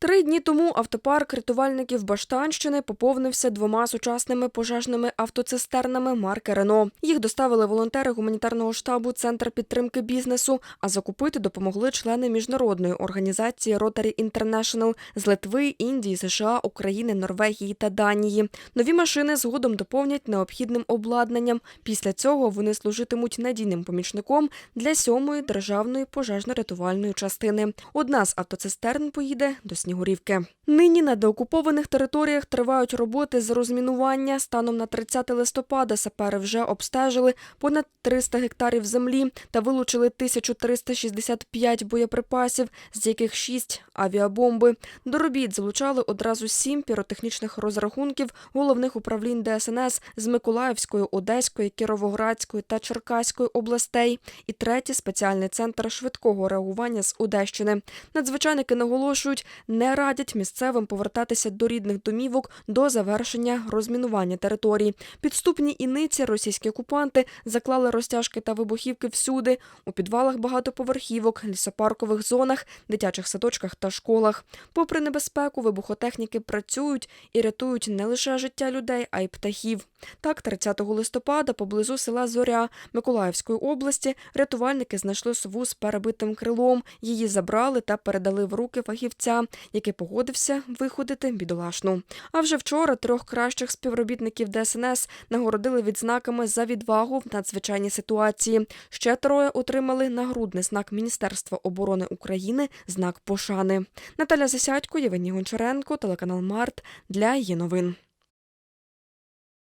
Три дні тому автопарк рятувальників Баштанщини поповнився двома сучасними пожежними автоцистернами марки Рено. Їх доставили волонтери гуманітарного штабу Центр підтримки бізнесу. А закупити допомогли члени міжнародної організації Rotary International з Литви, Індії, США, України, Норвегії та Данії. Нові машини згодом доповнять необхідним обладнанням. Після цього вони служитимуть надійним помічником для сьомої державної пожежно-рятувальної частини. Одна з автоцистерн поїде до Снігурівки. Нині на деокупованих територіях тривають роботи з розмінування. Станом на 30 листопада сапери вже обстежили понад 300 гектарів землі та вилучили 1365 боєприпасів, з яких 6 – авіабомби. До робіт залучали одразу сім піротехнічних розрахунків головних управлінь ДСНС з Миколаївської, Одеської, Кіровоградської та Черкаської областей і третій спеціальний центр швидкого реагування з Одещини. Надзвичайники наголошують, не радять місцевим повертатися до рідних домівок до завершення розмінування територій. Підступні іниці російські окупанти заклали розтяжки та вибухівки всюди у підвалах багатоповерхівок, лісопаркових зонах, дитячих садочках та школах. Попри небезпеку, вибухотехніки працюють і рятують не лише життя людей, а й птахів. Так, 30 листопада поблизу села Зоря Миколаївської області рятувальники знайшли сову з перебитим крилом. Її забрали та передали в руки фахівця, який погодився виходити бідолашну. А вже вчора трьох кращих співробітників ДСНС нагородили відзнаками за відвагу в надзвичайній ситуації. Ще троє отримали нагрудний знак Міністерства оборони України знак пошани. Наталя Засядько, Євгеній Гончаренко, телеканал Март для її новин.